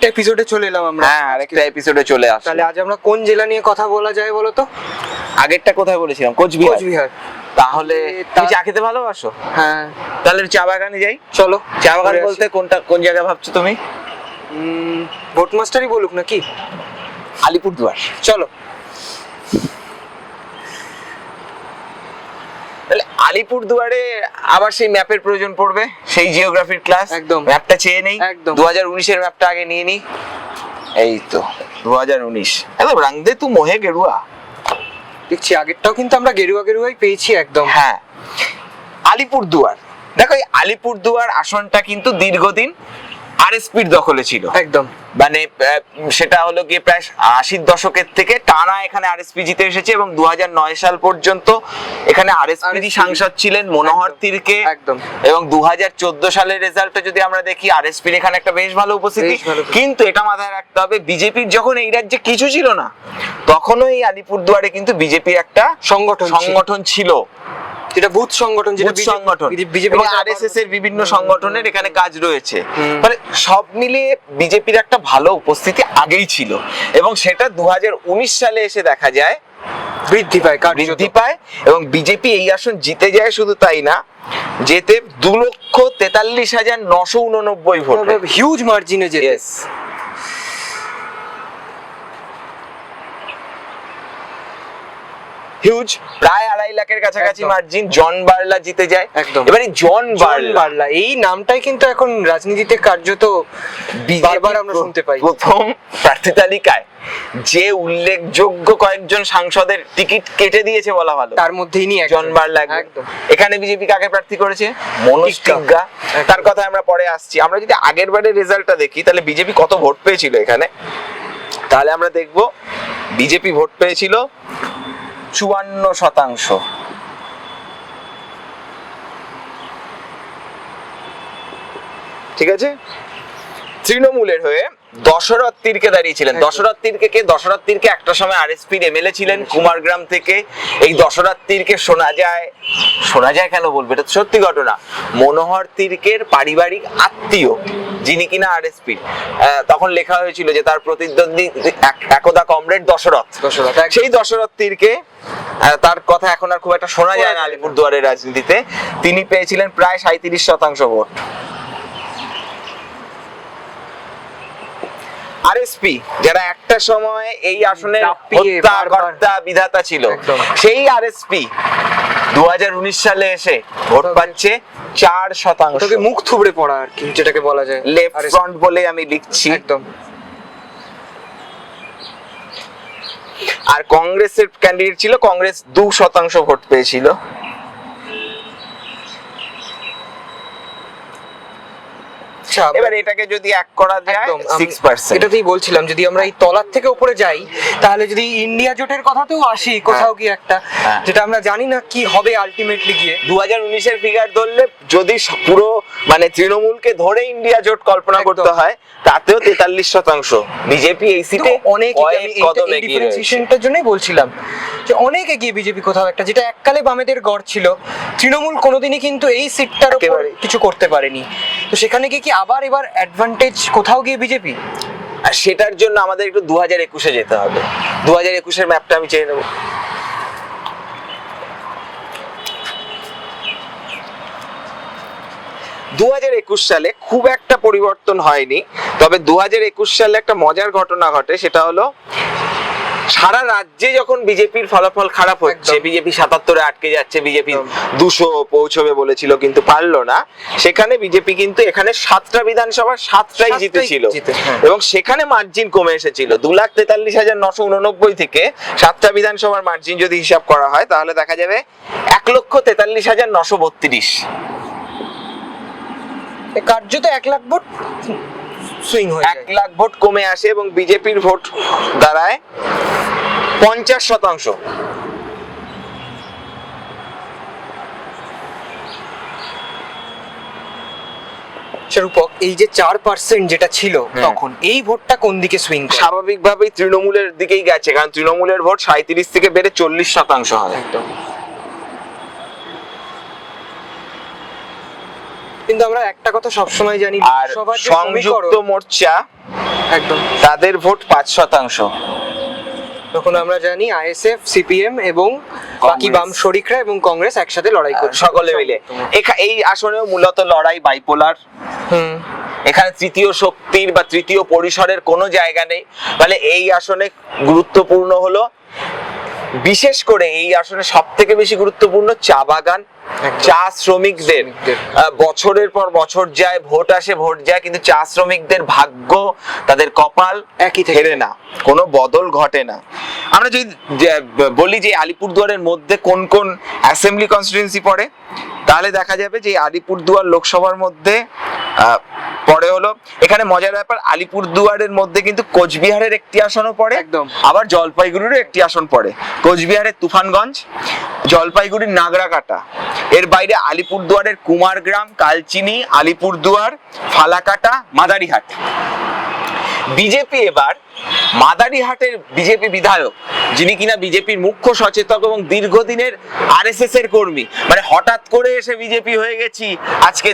আরেকটা এপিসোডে চলে এলাম আমরা। হ্যাঁ আরেকটা এপিসোডে চলে আসলাম। তাহলে আজ আমরা কোন জেলা নিয়ে কথা বলা যায় বলো তো? আগেরটা কোথায় বলেছিলাম? কোচবিহার। কোচবিহার। তাহলে তুমি চা খেতে ভালোবাসো? হ্যাঁ। তাহলে চা বাগানে যাই। চলো চা বাগান বলতে কোনটা কোন জায়গা ভাবছ তুমি? ভোটমাস্টারই ভোট মাস্টারই বলুক নাকি? আলিপুরদুয়ার। চলো তাহলে আলিপুরদুয়ারে আবার সেই ম্যাপের প্রয়োজন পড়বে সেই জিওগ্রাফির ক্লাস একদম। ম্যাপটা চেয়ে নেই। একদম। দু হাজার উনিশের ম্যাপটা আগে নিয়ে নিই এই তো দু হাজার উনিশ। একদম রাংদে তু মোহে গেরুয়া। দেখছি আগেরটাও কিন্তু আমরা গেরুয়া গেরুয়াই পেয়েছি একদম। হ্যাঁ। আলিপুরদুয়ার। দেখো এই আলিপুরদুয়ার আসনটা কিন্তু দীর্ঘদিন আরএসপির দখলে ছিল। একদম। মানে সেটা হলো গিয়ে প্রায় আশির দশকের থেকে টানা এখানে আরএসপি জিতে এসেছে এবং দুহাজার নয় সাল পর্যন্ত এখানে আরএসপি সাংসদ ছিলেন মনোহর তিরকে একদম। এবং দু হাজার চোদ্দ সালের রেজাল্টে যদি আমরা দেখি আরএসপির এখানে একটা বেশ ভালো উপস্থিতি। বেশ ভালো উপস্থিতি। কিন্তু এটা মাথায় রাখতে হবে বিজেপির যখন এই রাজ্যে কিছু ছিল না তখনও এই আলিপুরদুয়ারে কিন্তু বিজেপির একটা সংগঠন সংগঠন ছিল। যেটা বুথ সংগঠন যেটা সংগঠন। বিজেপি এবং আরএসএস এর বিভিন্ন সংগঠনের এখানে কাজ রয়েছে। মানে সব মিলিয়ে বিজেপির একটা ভালো উপস্থিতি আগেই ছিল। এবং সেটা দু হাজার উনিশ সালে এসে দেখা যায়। বৃদ্ধি পায় বৃদ্ধি পায় এবং বিজেপি এই আসন জিতে যায় শুধু তাই না যেতে দু লক্ষ তেতাল্লিশ হাজার নশো উননব্বই ভোট। হিউজ মার্জিনে যেতে। হিউজ প্রায় আড়াই লাখের কাছাকাছি মার্জিন জন বার্লা জিতে যায়। একদম। এবারে জন বার্লা এই নামটাই কিন্তু এখন রাজনীতিতে কার্যত বারবার আমরা শুনতে পাই। প্রথম প্রার্থী তালিকায়। যে উল্লেখযোগ্য কয়েকজন সাংসদের টিকিট কেটে দিয়েছে বলা ভালো। তার মধ্যেই নিয়ে জন বার্লা একদম। এখানে বিজেপি কাকে প্রার্থী করেছে? মনোজ। টিগ্গা তার কথা আমরা পরে আসছি। আমরা যদি আগের বারের রেজাল্টটা দেখি তাহলে বিজেপি কত ভোট পেয়েছিল এখানে? তাহলে আমরা দেখব বিজেপি ভোট পেয়েছিল চুয়ান্ন শতাংশ। ঠিক আছে? তৃণমূলের হয়ে দশরথ তীরকে দাঁড়িয়েছিলেন। দশরথ তীরকে কে? দশরথ তীরকে একটা সময় আরএসপির এমএলএ ছিলেন কুমারগ্রাম থেকে। এই দশরথ তীরকে শোনা যায় শোনা যায় কেন বলব? এটা সত্যি ঘটনা। মনোহর তীরকের পারিবারিক আত্মীয় যিনি কিনা আর আরএসপি তখন লেখা হয়েছিল যে তার প্রতিদ্বন্দ্বী এক- একদা কমরেড দশরথ। দশরথ সেই দশরথ তীরকে তার কথা এখন আর খুব একটা শোনা যায় না আলিপুরদুয়ারের রাজনীতিতে। তিনি পেয়েছিলেন প্রায় সাঁত্রিশ শতাংশ ভোট। আরএসপি যারা একটা সময় এই আসনের চাপিয়ে হত্যা কর্তা বিধাতা ছিল সেই আরএসপি দু সালে এসে ভোট পাচ্ছে চার শতাংশ। মুখ থুবড়ে পড়া আর কি যেটাকে বলা যায় লেফট ফ্রন্ট বলে আমি লিখছি। একদম। আর কংগ্রেসের ক্যান্ডিডেট ছিল কংগ্রেস দু শতাংশ ভোট পেয়েছিল। আচ্ছা এবার এটাকে যদি এক করা যায় এটাতেই বলছিলাম যদি আমরা এই তলার থেকে উপরে যাই তাহলে যদি ইন্ডিয়া জোটের কথাতেও আসি কোথাও কি একটা হ্যাঁ। যেটা আমরা জানি না কি হবে আলটিমেটলি গিয়ে। দু হাজার উনিশের ফিগার ধরলে যদি পুরো মানে তৃণমূলকে ধরে ইন্ডিয়া জোট কল্পনা করতে হয় তাতেও তেতাল্লিশ শতাংশ। বিজেপি এই সিটে অনেক। ডিফারেন্সিয়েশনটার জন্যই বলছিলাম যে অনেক এগিয়ে বিজেপি কোথাও একটা যেটা এককালে বামেদের গড় ছিল তৃণমূল কোনোদিনই কিন্তু এই সিটটার উপর কিছু করতে পারেনি। তো সেখানে গিয়ে কি আবার এবার অ্যাডভান্টেজ কোথাও গিয়ে বিজেপি? আর সেটার জন্য আমাদের একটু দু হাজার একুশে যেতে হবে। দু হাজার একুশের ম্যাপটা আমি চেয়ে নেব। দু হাজার একুশ সালে খুব একটা পরিবর্তন হয়নি তবে দু হাজার একুশ সালে একটা মজার ঘটনা ঘটে সেটা হলো সারা রাজ্যে যখন বিজেপির ফলাফল খারাপ হচ্ছে বিজেপি সাতাত্তরে আটকে যাচ্ছে বিজেপি দুশো পৌঁছবে বলেছিল কিন্তু পারল না সেখানে বিজেপি কিন্তু এখানে সাতটা বিধানসভা সাতটাই জিতেছিল হ্যাঁ। এবং সেখানে মার্জিন কমে এসেছিল। দু লাখ তেতাল্লিশ হাজার নশো উননব্বই থেকে সাতটা বিধানসভার মার্জিন যদি হিসাব করা হয় তাহলে দেখা যাবে এক লক্ষ তেতাল্লিশ হাজার নশো বত্রিশ। কার্যত এক লাখ ভোট সুইং হয়ে এক লাখ ভোট কমে আসে এবং বিজেপির ভোট দাঁড়ায় পঞ্চাশ শতাংশ। রূপক এই যে চার পার্সেন্ট যেটা ছিল তখন এই ভোটটা কোন দিকে সুইং স্বাভাবিকভাবেই তৃণমূলের দিকেই গেছে কারণ তৃণমূলের ভোট সাঁত্রিশ থেকে বেড়ে চল্লিশ শতাংশ হয়। একদম। কিন্তু আমরা একটা কথা সবসময় জানি আর সংযুক্ত মোর্চা একদম। তাদের ভোট পাঁচ শতাংশ। তখন আমরা জানি আইএসএফ সিপিএম এবং বাকি বাম শরিকরা এবং কংগ্রেস একসাথে লড়াই করছে। সকলে মিলে। এই আসনেও মূলত লড়াই বাইপোলার হুম। এখানে তৃতীয় শক্তির বা তৃতীয় পরিসরের কোনো জায়গা নেই। মানে এই আসনে গুরুত্বপূর্ণ হলো বিশেষ করে এই আসনে সব থেকে বেশি গুরুত্বপূর্ণ চা বাগান চা শ্রমিকদের। বছরের পর বছর যায় ভোট আসে ভোট যায় কিন্তু চা শ্রমিকদের ভাগ্য তাদের কপাল একই থেকে ফেরে না। কোনো বদল ঘটে না। আমরা যদি বলি যে আলিপুরদুয়ারের মধ্যে কোন কোন অ্যাসেম্বলি কনস্টিটিউয়েন্সি পড়ে তাহলে দেখা যাবে যে আলিপুরদুয়ার লোকসভার মধ্যে আহ, পরে হলো। এখানে মজার ব্যাপার আলিপুরদুয়ারের মধ্যে কিন্তু কোচবিহারের একটি আসনও পড়ে একদম। আবার জলপাইগুড়িরও একটি আসন পড়ে। কোচবিহারের তুফানগঞ্জ জলপাইগুড়ির নাগরাকাটা। এর বাইরে আলিপুরদুয়ারের কুমারগ্রাম কালচিনি আলিপুরদুয়ার ফালাকাটা মাদারিহাট। বিজেপি এবার মাদারিহাটের বিজেপি বিধায়ক যিনি কিনা বিজেপির মুখ্য সচেতক এবং দীর্ঘদিনের আরএসএস এর কর্মী মানে হঠাৎ করে এসে বিজেপি হয়ে গেছি আজকে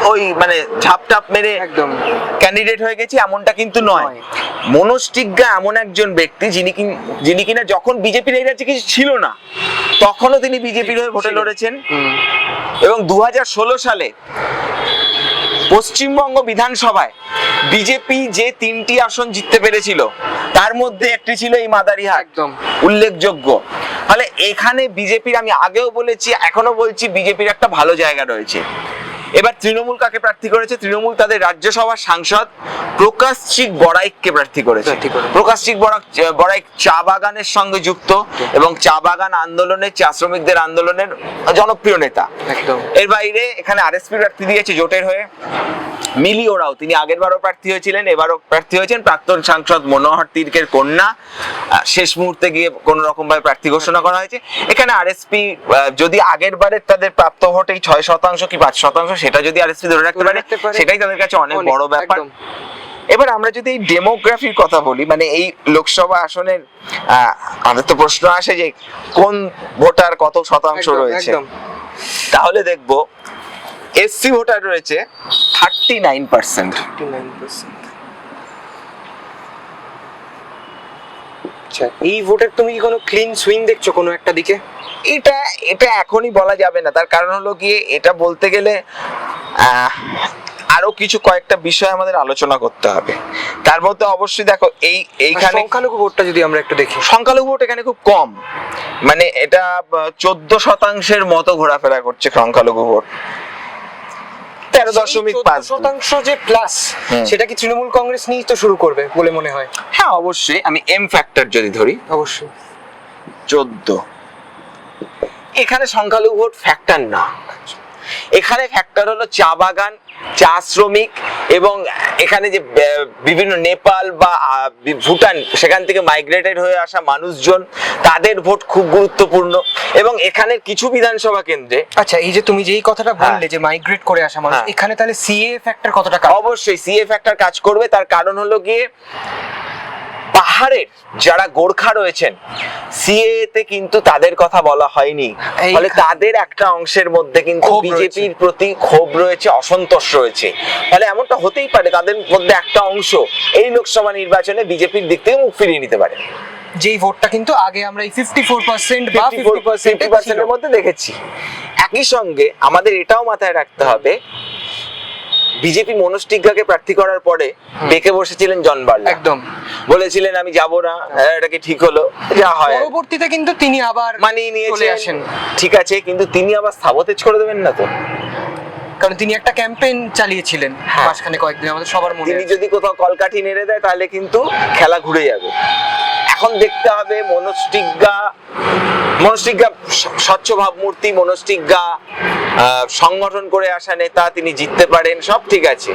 ওই মানে ঝাপটাপ মেরে একদম। ক্যান্ডিডেট হয়ে গেছি এমনটা কিন্তু নয়। টিগ্গা এমন একজন ব্যক্তি যিনি কি- যিনি কিনা যখন বিজেপির এই রাজ্যে কিছু ছিল না তখনও তিনি বিজেপির হয়ে ভোটে লড়েছেন। এবং দু সালে পশ্চিমবঙ্গ বিধানসভায় বিজেপি যে তিনটি আসন জিততে পেরেছিল তার মধ্যে একটি ছিল এই মাদারিহাট। একদম। উল্লেখযোগ্য। তাহলে এখানে বিজেপির আমি আগেও বলেছি এখনও বলছি বিজেপির একটা ভালো জায়গা রয়েছে। এবার তৃণমূল কাকে প্রার্থী করেছে? তৃণমূল তাদের রাজ্যসভার সাংসদ প্রকাশচিক বড়াইককে প্রার্থী করেছে। করেছে। প্রকাশচিক বড়াইক বড়াইক চা বাগানের সঙ্গে যুক্ত এবং চা বাগান আন্দোলনের চা শ্রমিকদের আন্দোলনের জনপ্রিয় নেতা। এর বাইরে এখানে আরএসপি প্রার্থী দিয়েছে জোটের হয়ে। মিলি ওরাও তিনি আগের বারও প্রার্থী হয়েছিলেন এবারও প্রার্থী হয়েছেন প্রাক্তন সাংসদ মনোহর তির্কের কন্যা। শেষ মুহূর্তে গিয়ে কোন রকম ভাবে প্রার্থী ঘোষণা করা হয়েছে। এখানে আরএসপি যদি আগের বারের তাদের প্রাপ্ত ভোট ছয় শতাংশ কি পাঁচ শতাংশ সেটা যদি আরএসপি ধরে রাখতে পারে সেটাই তাদের কাছে অনেক বড় ব্যাপার। এবার আমরা যদি এই ডেমোগ্রাফির কথা বলি মানে এই লোকসভা আসনের আহ, আমাদের তো প্রশ্ন আসে যে কোন ভোটার কত শতাংশ রয়েছে। তাহলে দেখব এসসি ভোটার রয়েছে থার্টি নাইন পার্সেন্ট আচ্ছা এই ভোটের তুমি কি কোনো ক্লিন সুইং দেখছ কোনো একটা দিকে? এটা এটা এখনই বলা যাবে না। তার কারণ হলো গিয়ে এটা বলতে গেলে আরও কিছু কয়েকটা বিষয় আমাদের আলোচনা করতে হবে। তার মধ্যে অবশ্যই দেখো এই এইখানে এইখানে সংখ্যালঘু ভোটটা যদি আমরা একটু দেখি। সংখ্যালঘু ভোট এখানে খুব কম। মানে এটা চোদ্দ শতাংশের মতো ঘোরাফেরা করছে সংখ্যালঘু ভোট তেরো দশমিক পাঁচ। শতাংশ যে প্লাস সেটা কি তৃণমূল কংগ্রেস নিয়েই তো শুরু করবে বলে মনে হয়? হ্যাঁ অবশ্যই। আমি এম ফ্যাক্টর যদি ধরি অবশ্যই। চোদ্দ। এখানে সংখ্যালঘু ভোট ফ্যাক্টর না। এখানে ফ্যাক্টর হলো চা বাগান চা শ্রমিক এবং এখানে যে বিভিন্ন নেপাল বা ভুটান সেখান থেকে মাইগ্রেটেড হয়ে আসা মানুষজন তাদের ভোট খুব গুরুত্বপূর্ণ এবং এখানের কিছু বিধানসভা কেন্দ্রে আচ্ছা এই যে তুমি যেই কথাটা হ্যাঁ। বললে যে মাইগ্রেট করে আসা মানুষ হ্যাঁ। এখানে তাহলে সিএ ফ্যাক্টর কতটা অবশ্যই সিএ ফ্যাক্টর কাজ করবে তার কারণ হলো গিয়ে পাহাড়ের যারা গোর্খা রয়েছেন সিএ তে কিন্তু তাদের কথা বলা হয়নি। ফলে তাদের একটা অংশের মধ্যে কিন্তু বিজেপির প্রতি ক্ষোভ রয়েছে অসন্তোষ রয়েছে। ফলে এমনটা হতেই পারে তাদের মধ্যে একটা অংশ এই লোকসভা নির্বাচনে বিজেপির দিক থেকে মুখ ফিরিয়ে নিতে পারে। যেই ভোটটা কিন্তু আগে আমরা এই ফিফটি ফোর পার্সেন্ট বা ফিফটি পার্সেন্ট 50% এর মধ্যে দেখেছি। একই সঙ্গে আমাদের এটাও মাথায় রাখতে হবে বিজেপি মনোজ টিগ্গাকে প্রার্থী করার পরে বেঁকে বসেছিলেন জন বার্লা। একদম। বলেছিলেন আমি যাব না হ্যাঁ, এটা কি ঠিক হলো? যা হয় পরবর্তীতে কিন্তু তিনি আবার মানিয়ে চলে আসেন। ঠিক আছে কিন্তু তিনি আবার সাবতেজ করে দেবেন না তো। কারণ তিনি একটা ক্যাম্পেইন চালিয়েছিলেন হ্যাঁ। মাঝখানে কয়েকদিন আমাদের সবার মনে তিনি যদি কোথাও কলকাঠি নেড়ে দেয় তাহলে কিন্তু খেলা ঘুরে যাবে। এখন দেখতে হবে মনস্টিজ্ঞা মনস্টিজ্ঞা স্বচ্ছ ভাবমূর্তি মনস্টিজ্ঞা সংগঠন করে আসা নেতা তিনি জিততে পারেন সব ঠিক আছে।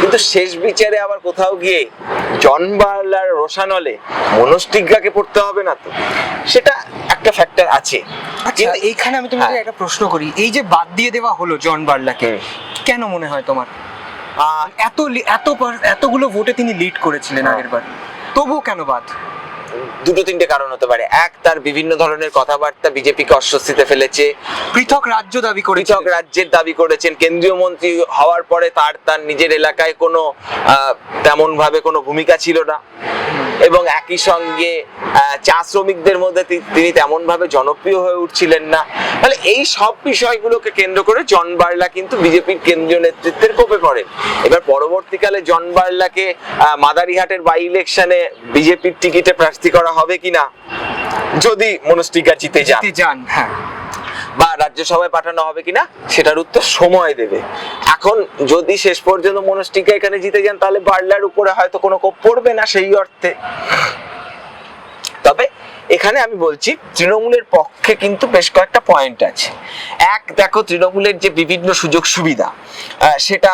কিন্তু শেষ বিচারে আবার কোথাও গিয়ে জন বার্লার রোশানলে মনস্টিজ্ঞাকে পড়তে হবে না তো? সেটা একটা ফ্যাক্টর আছে। আচ্ছা কিন্তু এইখানে আমি তোমাকে হ্যাঁ। একটা প্রশ্ন করি। এই যে বাদ দিয়ে দেওয়া হলো জন বার্লাকে কেন মনে হয় তোমার? এত এত এতগুলো ভোটে তিনি লিড করেছিলেন হ্যাঁ। আগের বার তবুও কেন বাদ? দুটো তিনটে কারণ হতে পারে। এক তার বিভিন্ন ধরনের কথাবার্তা বিজেপিকে অস্বস্তিতে ফেলেছে। পৃথক রাজ্য দাবি করে পৃথক রাজ্যের দাবি করেছেন। কেন্দ্রীয় মন্ত্রী হওয়ার পরে তার তার নিজের এলাকায় কোনো তেমন ভাবে কোনো ভূমিকা ছিল না। এবং একই সঙ্গে চা শ্রমিকদের মধ্যে তিনি তেমন ভাবে জনপ্রিয় হয়ে উঠছিলেন না। তাহলে এই সব বিষয়গুলোকে কেন্দ্র করে জন বার্লা কিন্তু বিজেপির কেন্দ্রীয় নেতৃত্বের কোপে পড়েন এবার পরবর্তীকালে জন বার্লাকে মাদারিহাটের বাই ইলেকশনে বিজেপির টিকিটে প্রার্থী করা হবে কিনা? যদি মনস্টিকা জিতে যান হ্যাঁ। রাজ্যসভায় পাঠানো হবে কিনা সেটার উত্তর সময় দেবে। এখন যদি শেষ পর্যন্ত মনস্টিকা এখানে জিতে যান, তাহলে বার্লার উপরে হয়তো কোনো কোপ পড়বে না সেই অর্থে। তবে এখানে আমি বলছি তৃণমূলের পক্ষে কিন্তু বেশ কয়েকটা পয়েন্ট আছে। এক দেখো তৃণমূলের যে বিভিন্ন সুযোগ সুবিধা সেটা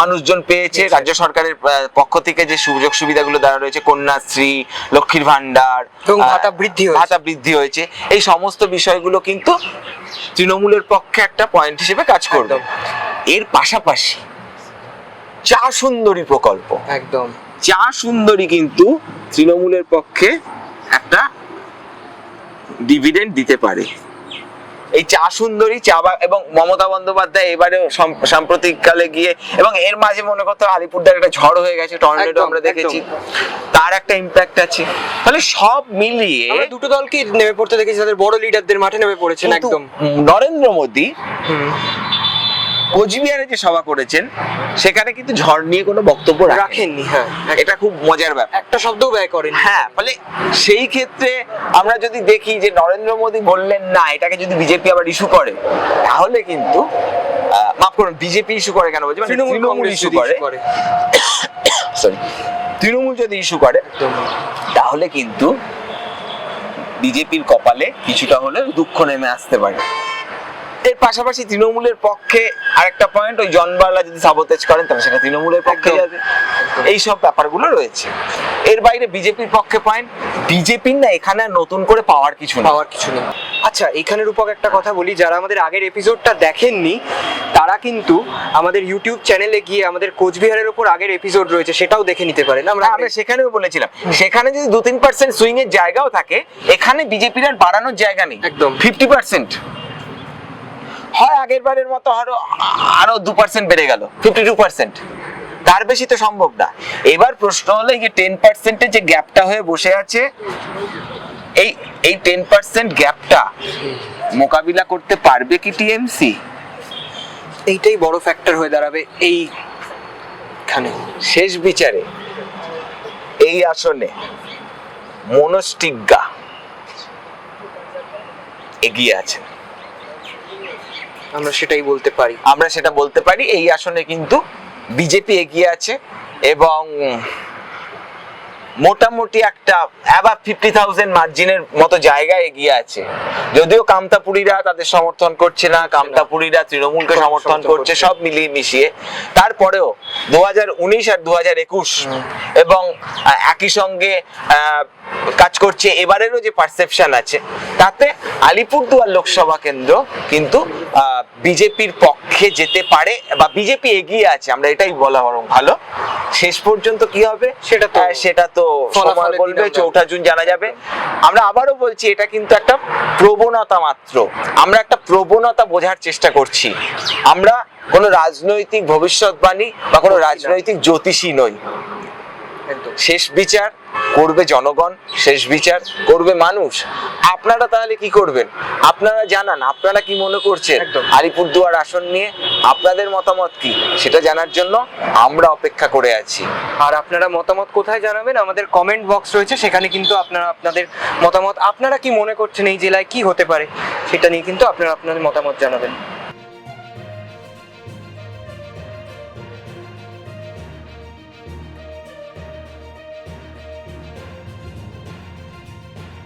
মানুষজন পেয়েছে রাজ্য সরকারের পক্ষ থেকে যে সুযোগ সুবিধাগুলো দেওয়া রয়েছে কন্যাশ্রী লক্ষ্মীর ভান্ডার এবং ভাতা বৃদ্ধি হয়েছে। ভাতা বৃদ্ধি হয়েছে। এই সমস্ত বিষয়গুলো কিন্তু তৃণমূলের পক্ষে একটা পয়েন্ট হিসেবে কাজ করবে। এর পাশাপাশি চা সুন্দরী প্রকল্প একদম। চা সুন্দরী কিন্তু তৃণমূলের পক্ষে একটা ডিভিডেন্ড দিতে পারে। এই চা সুন্দরী চা বা- এবং মমতা বন্দ্যোপাধ্যায় এবারে সাম্প্রতিক সাম্প্রতিককালে গিয়ে এবং এর মাঝে মনে করতে আলিপুরদার একটা ঝড় হয়ে গেছে টর্নেডো আমরা দেখেছি। তার একটা ইম্প্যাক্ট আছে। তাহলে সব মিলিয়ে দুটো দলকে নেমে পড়তে দেখেছি তাদের বড় লিডারদের মাঠে নেমে পড়েছেন একদম। নরেন্দ্র মোদী। কোচবিহারে যে সভা করেছেন সেখানে কিন্তু ঝড় নিয়ে কোনো বক্তব্য রাখেননি। হ্যাঁ। এটা খুব মজার ব্যাপার। একটা শব্দও ব্যয় করেন হ্যাঁ ফলে সেই ক্ষেত্রে আমরা যদি দেখি যে নরেন্দ্র মোদী বললেন না এটাকে যদি বিজেপি আবার ইস্যু করে তাহলে কিন্তু মাফ করুন বিজেপি ইস্যু করে কেন? বলছি মানে তৃণমূল ইস্যু করে। সরি তৃণমূল যদি ইস্যু করে তাহলে কিন্তু বিজেপির কপালে কিছুটা হলেও দুঃখ নেমে আসতে পারে। এর পাশাপাশি তৃণমূলের পক্ষে আরেকটা পয়েন্ট ওই জনবার্লা যদি সাবতেজ করেন তাহলে সেটা তৃণমূলের পক্ষে যাবে এই সব ব্যাপারগুলো রয়েছে। এর বাইরে বিজেপির পক্ষে পয়েন্ট বিজেপির না এখানে নতুন করে পাওয়ার কিছু পাওয়ার কিছু নেই। আচ্ছা এখানে রূপক একটা কথা বলি যারা আমাদের আগের এপিসোডটা দেখেননি তারা কিন্তু আমাদের ইউটিউব চ্যানেলে গিয়ে আমাদের কোচবিহারের উপর আগের এপিসোড রয়েছে সেটাও দেখে নিতে পারেন। আমরা আমরা সেখানেও বলেছিলাম। সেখানে যদি দু তিন পার্সেন্ট সুইং এর জায়গাও থাকে এখানে বিজেপির আর বাড়ানোর জায়গা নেই। একদম। ফিফটি পার্সেন্ট হয় আগের বারের মতো আরও আরও দু পার্সেন্ট বেড়ে গেল ফিফটি টু পার্সেন্ট তার বেশি তো সম্ভব না। এবার প্রশ্ন হলো, এই যে টেন পার্সেন্টের যে গ্যাপটা হয়ে বসে আছে, এই এই টেন পার্সেন্ট গ্যাপটা মোকাবিলা করতে পারবে কি টিএমসি এইটাই বড় ফ্যাক্টর হয়ে দাঁড়াবে এই খানে শেষ বিচারে, এই আসনে মনস্টিজ্ঞা এগিয়ে আছে আমরা সেটাই বলতে পারি। আমরা সেটা বলতে পারি। এই আসনে কিন্তু বিজেপি এগিয়ে আছে এবং মোটামুটি একটা অ্যাবাভ ফিফটি থাউজেন্ড মার্জিনের মতো জায়গায় এগিয়ে আছে। যদিও কামতাপুরীরা তাদের সমর্থন করছে না কামতাপুরীরা তৃণমূলকে সমর্থন করছে। সব মিলিয়ে মিশিয়ে। তারপরেও দু হাজার উনিশ আর দু হাজার একুশ এবং একই সঙ্গে আহ, কাজ করছে এবারেরও যে পারসেপশন আছে তাতে আলিপুরদুয়ার লোকসভা কেন্দ্র কিন্তু বিজেপির পক্ষে যেতে পারে বা বিজেপি এগিয়ে আছে আমরা এটাই বলা বরং ভালো। শেষ পর্যন্ত কি হবে? সেটা তো সেটা তো সময় বলবে চৌঠা জুন জানা যাবে। আমরা আবারও বলছি এটা কিন্তু একটা প্রবণতা মাত্র। আমরা একটা প্রবণতা বোঝার চেষ্টা করছি। আমরা কোনো রাজনৈতিক ভবিষ্যৎবাণী বা কোনো রাজনৈতিক জ্যোতিষী নই। শেষ বিচার করবে জনগণ শেষ বিচার করবে মানুষ। আপনারা তাহলে কি করবেন? আপনারা জানান আপনারা কি মনে করছেন। আলিপুরদুয়ার আসন নিয়ে আপনাদের মতামত কি? সেটা জানার জন্য আমরা অপেক্ষা করে আছি। আর আপনারা মতামত কোথায় জানাবেন? আমাদের কমেন্ট বক্স রয়েছে সেখানে কিন্তু আপনারা আপনাদের মতামত আপনারা কি মনে করছেন এই জেলায় কি হতে পারে? সেটা নিয়ে কিন্তু আপনারা আপনাদের মতামত জানাবেন।